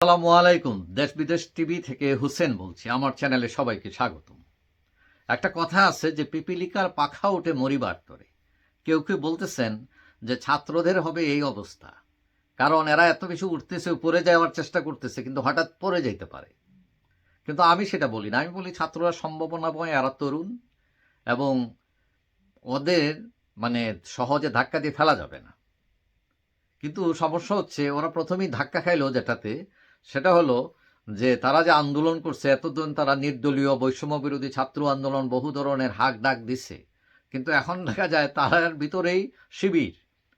আসসালামু আলাইকুম। দেশ বিদেশ টিভি থেকে হুসেন বলছি। আমার চ্যানেলে সবাইকে স্বাগতম। একটা কথা আছে যে, পিপিলিকার পাখা উঠে মরিবার তরে। কেউ কেউ বলতেছেন যে, ছাত্রদের হবে এই অবস্থা। কারণ এরা এত বেশি উঠতেছে, উপরে যাওয়ার চেষ্টা করতেছে, কিন্তু হঠাৎ পড়ে যাইতে পারে। কিন্তু আমি সেটা বলি না। আমি বলি ছাত্ররা সম্ভাবনাময়, এরা তরুণ এবং ওদের মানে সহজে ধাক্কা দিয়ে ফেলা যাবে না। কিন্তু সমস্যা হচ্ছে, ওরা প্রথমেই ধাক্কা খাইলো যেটাতে সেটা হলো যে তারা যে আন্দোলন করছে, এতদিন তারা নির্দলীয় বৈষম্য বিরোধী ছাত্র আন্দোলন বহু ধরনের হাক ডাক দিছে। কিন্তু এখন দেখা যায় তারার ভিতরেই শিবির,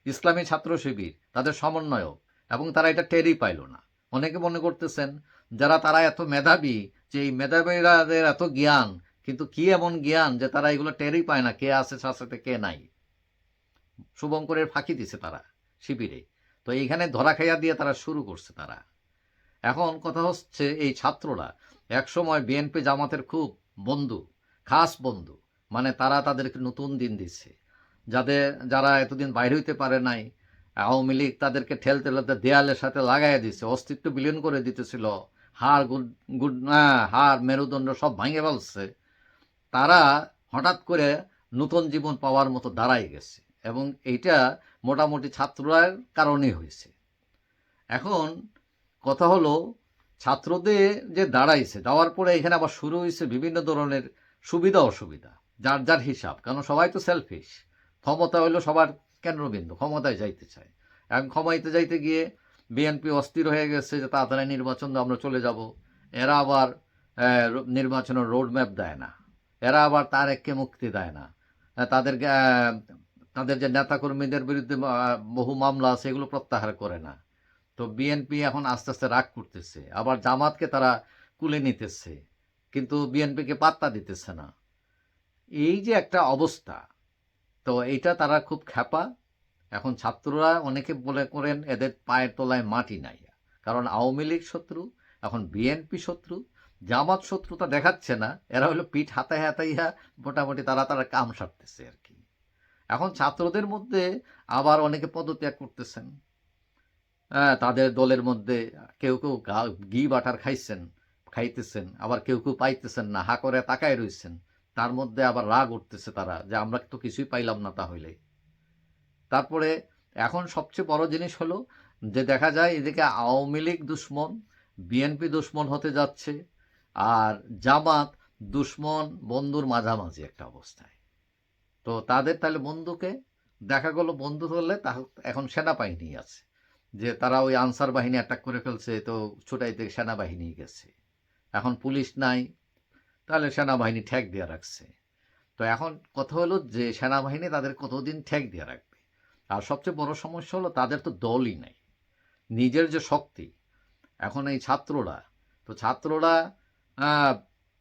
ইসলামী ছাত্র শিবির, তাদের সমন্বয়ক, এবং তারা এটা টেরই পাইল না। অনেকে মনে করতেছেন, যারা তারা এত মেধাবী, যে এই মেধাবীরাদের এত জ্ঞান, কিন্তু কি এমন জ্ঞান যে তারা এগুলো টেরই পায় না, কে আছে সাথে কে নাই। শুভঙ্করের ফাঁকি দিছে তারা শিবিরে। তো এইখানে ধরা খাইয়া দিয়ে তারা শুরু করছে তারা। এখন কথা হচ্ছে এই ছাত্ররা একসময় বিএনপি জামাতের খুব বন্ধু, খাস বন্ধু মানে তারা তাদেরকে নতুন দিন দিচ্ছে। যাদের যারা এতদিন বাইরে হইতে পারে নাই, আওয়ামী লীগ তাদেরকে ঠেলতে ঠেলতে দেয়ালের সাথে লাগাইয়া দিচ্ছে অস্তিত্ব বিলীন করে দিতেছিল, হাড় গুড গুড হাড়, মেরুদণ্ড সব ভাঙে ফেলছে। তারা হঠাৎ করে নতুন জীবন পাওয়ার মতো দাঁড়াই গেছে এবং এইটা মোটামুটি ছাত্ররার কারণেই হয়েছে। এখন কথা হলো, ছাত্রদের যে দাঁড়াইছে দেওয়ার পরে এখানে আবার শুরু হয়েছে বিভিন্ন ধরনের সুবিধা, অসুবিধা, যার যার হিসাব, কারণ সবাই তো সেলফিশ ক্ষমতা হইল সবার কেন্দ্রবিন্দু, ক্ষমতায় যাইতে চায়। এখন ক্ষমতায় যাইতে গিয়ে বিএনপি অস্থির হয়ে গেছে যে তাড়াতাড়ি নির্বাচন আমরা চলে যাব। এরা আবার নির্বাচনের রোড ম্যাপ দেয় না। এরা আবার তার এককে মুক্তি দেয় না। তাদের তাদের যে নেতাকর্মীদের বিরুদ্ধে বহু মামলা আছে, এগুলো প্রত্যাহার করে না। তো বিএনপি এখন আস্তে আস্তে রাগ করতেছে। আবার জামাতকে তারা কুলে নিতেছে, কিন্তু বিএনপিকে পাত্তা দিতেছে না। এই যে একটা অবস্থা, তো এইটা তারা খুব খ্যাপা। এখন ছাত্ররা অনেকে বলে করেন, এদের পায়ের তলায় মাটি নাই। কারণ আওয়ামী লীগ শত্রু, এখন বিএনপি শত্রু, জামাত শত্রুতা দেখাচ্ছে না। এরা হলো পিঠ হাতায় হাতাইয়া মোটামুটি তারা তারা কাম সারতেছে আর কি। এখন ছাত্রদের মধ্যে আবার অনেকে পদত্যাগ করতেছেন। তাদের দলের মধ্যে কেউ কেউ ঘি, বাটার খাইছেন, খাইতেছেন, আবার কেউ কেউ পাইতেছেন না, হা করে তাকায় রইছেন। তার মধ্যে আবার রাগ উঠতেছে তারা যে আমরা তো কিছুই পাইলাম না তাহলে। তারপরে এখন সবচেয়ে বড় জিনিস হলো যে দেখা যায় এদিকে আওয়ামী লীগ দুশ্মন, বিএনপি দুশ্মন হতে যাচ্ছে, আর জামাত দুশ্মন বন্ধুর মাঝামাঝি একটা অবস্থায়। তো তাদের তাহলে বন্ধুকে দেখা গেল বন্ধু হলে তা এখন সেনাবাহিনী আছে। যে তারা ওই আনসার বাহিনী অ্যাটাক করে ফেলছে, তো ছোটাইতে সেনাবাহিনী গেছে। এখন পুলিশ নাই, তাহলে সেনাবাহিনী ঠেক দিয়ে রাখছে। তো এখন কথা হলো যে সেনাবাহিনী তাদের কতদিন ঠেক দিয়ে রাখবে? আর সবচেয়ে বড় সমস্যা হলো তাদের তো দলই নাই। নিজের যে শক্তি, এখন এই ছাত্ররা, তো ছাত্ররা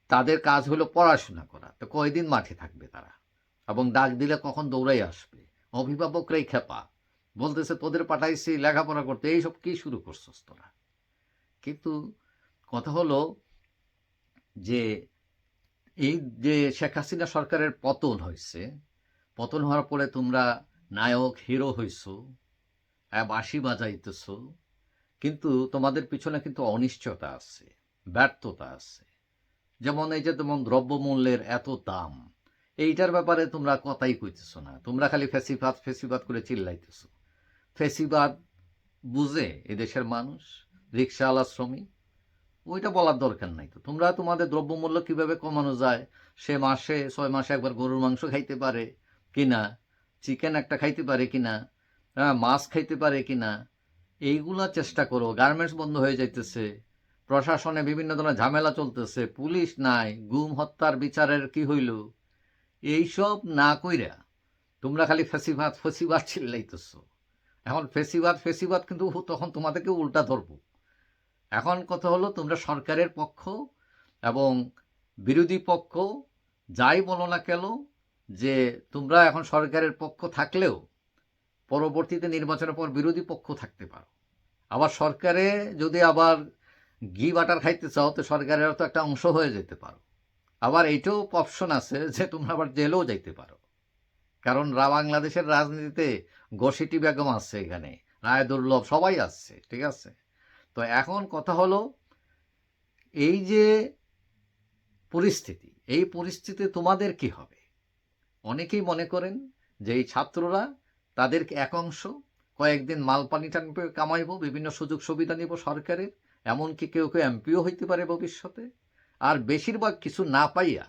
তাদের কাজ হলো পড়াশোনা করা। তো কয়দিন মাঠে থাকবে তারা? এবং ডাক দিলে কখন দৌড়াই আসবে? অভিভাবকরাই খেপা। বলতেছে, তোদের পাঠাইছি, লেখাপড়া করতে। এইসব কি শুরু করছস তোরা? কিন্তু কথা হলো যে, এই যে শেখ হাসিনা সরকারের পতন হয়েছে, পতন হওয়ার পরে তোমরা নায়ক, হিরো হইছো বাঁশি বাজাইতেছ, কিন্তু তোমাদের পিছনে কিন্তু অনিশ্চয়তা আছে, ব্যর্থতা আছে। যেমন এই যে যেমন দ্রব্যমূল্যের এত দাম, এইটার ব্যাপারে তোমরা কথাই কইতেছ না। তোমরা খালি ফেসিফাত ফেসিফাত করে চিল্লাইতেছ। ফেসিবাদ বুঝে এদেশের মানুষ রিক্সাওয়ালা শ্রমিক, ওইটা বলার দরকার নাই তো। তোমরা তোমাদের দ্রব্যমূল্য কীভাবে কমানো যায়? সে মাসে, ছয় মাসে একবার গরুর মাংস খাইতে পারে কিনা? চিকেন একটা খাইতে পারে কিনা? হ্যাঁ মাছ খাইতে পারে কিনা? এইগুলা চেষ্টা করো। গার্মেন্টস বন্ধ হয়ে যাইতেছে। প্রশাসনে বিভিন্ন ধরনের ঝামেলা চলতেছে। পুলিশ নাই, গুম, হত্যার বিচারের কি হইল? এইসব না কইরা তোমরা খালি ফেসিবাদ ফেসিবাদ চিল্লাইতেছ। এখন ফেসিবাদ ফেসিবাদ কিন্তু তখন তোমাদেরকে উল্টা ধরবো। এখন কথা হলো, তোমরা সরকারের পক্ষ এবং বিরোধী পক্ষ, যাই বলো না কেন, যে তোমরা এখন সরকারের পক্ষ থাকলেও পরবর্তীতে নির্বাচনের পর বিরোধী পক্ষ থাকতে পারো। আবার সরকারে যদি আবার ঘি বাটার খাইতে চাও, তো সরকারের তো একটা অংশ হয়ে যেতে পারো। আবার এইটাও অপশন আছে যে তোমরা আবার জেলেও যাইতে পারো। কারণ রা- বাংলাদেশের রাজনীতিতে গসিটি বেগম আছে এখানে, রায়দুর্লভ সবাই আসছে ঠিক আছে? তো এখন কথা হলো, এই যে পরিস্থিতি, এই পরিস্থিতি তোমাদের কি হবে? অনেকেই মনে করেন যে এই ছাত্ররা তাদেরকে এক অংশ, কয়েকদিন মাল পানি টানবে, কামাইব, বিভিন্ন সুযোগ সুবিধা নিব সরকারের, এমনকি কেউ কেউ এমপিও হইতে পারে ভবিষ্যতে। আর বেশিরভাগ কিছু না পাইয়া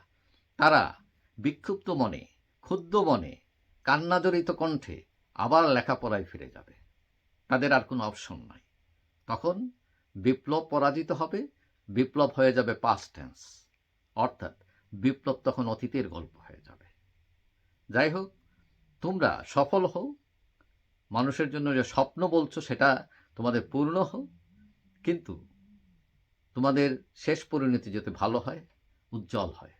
তারা বিক্ষুব্ধ মনে, ক্ষুব্ধ মনে, কান্নাজড়িত কণ্ঠে আবার লেখাপড়ায় ফিরে যাবে। তাদের আর কোনো অপশন নাই। তখন বিপ্লব পরাজিত হবে, বিপ্লব হয়ে যাবে পাস্ট টেন্স অর্থাৎ বিপ্লব তখন অতীতের গল্প হয়ে যাবে। যাই হোক, তোমরা সফল হও। মানুষের জন্য যে স্বপ্ন বলছো সেটা তোমাদের পূর্ণ হোক। কিন্তু তোমাদের শেষ পরিণতি যাতে ভালো হয়, উজ্জ্বল হয়।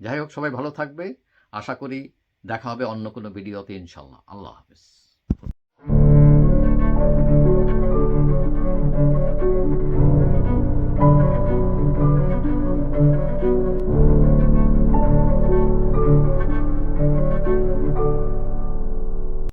যাই হোক, সবাই ভালো থাকবে। আশা করি দেখা হবে অন্য কোনো ভিডিওতে ইনশাল্লাহ আল্লাহ হাফেজ।